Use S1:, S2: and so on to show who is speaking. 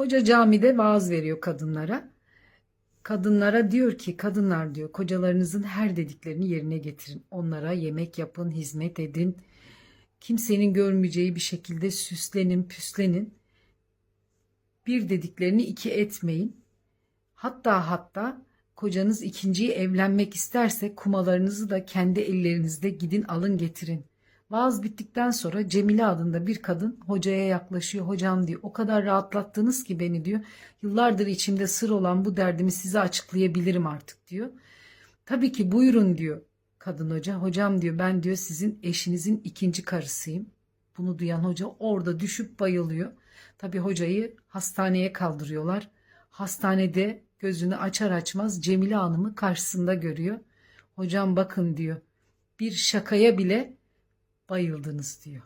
S1: Hoca camide vaaz veriyor kadınlara. Kadınlara diyor ki kadınlar diyor kocalarınızın her dediklerini yerine getirin. Onlara yemek yapın, hizmet edin. Kimsenin görmeyeceği bir şekilde süslenin, püslenin. Bir dediklerini iki etmeyin. Hatta hatta kocanız ikinciyi evlenmek isterse kumalarınızı da kendi ellerinizde gidin alın getirin. Vaaz bittikten sonra Cemile adında bir kadın hocaya yaklaşıyor. Hocam diyor o kadar rahatlattınız ki beni diyor. Yıllardır içimde sır olan bu derdimi size açıklayabilirim artık diyor. Tabii ki buyurun diyor kadın hoca. Hocam diyor ben diyor sizin eşinizin ikinci karısıyım. Bunu duyan hoca orada düşüp bayılıyor. Tabii hocayı hastaneye kaldırıyorlar. Hastanede gözünü açar açmaz Cemile Hanım'ı karşısında görüyor. Hocam bakın diyor bir şakaya bile bayıldınız diyor.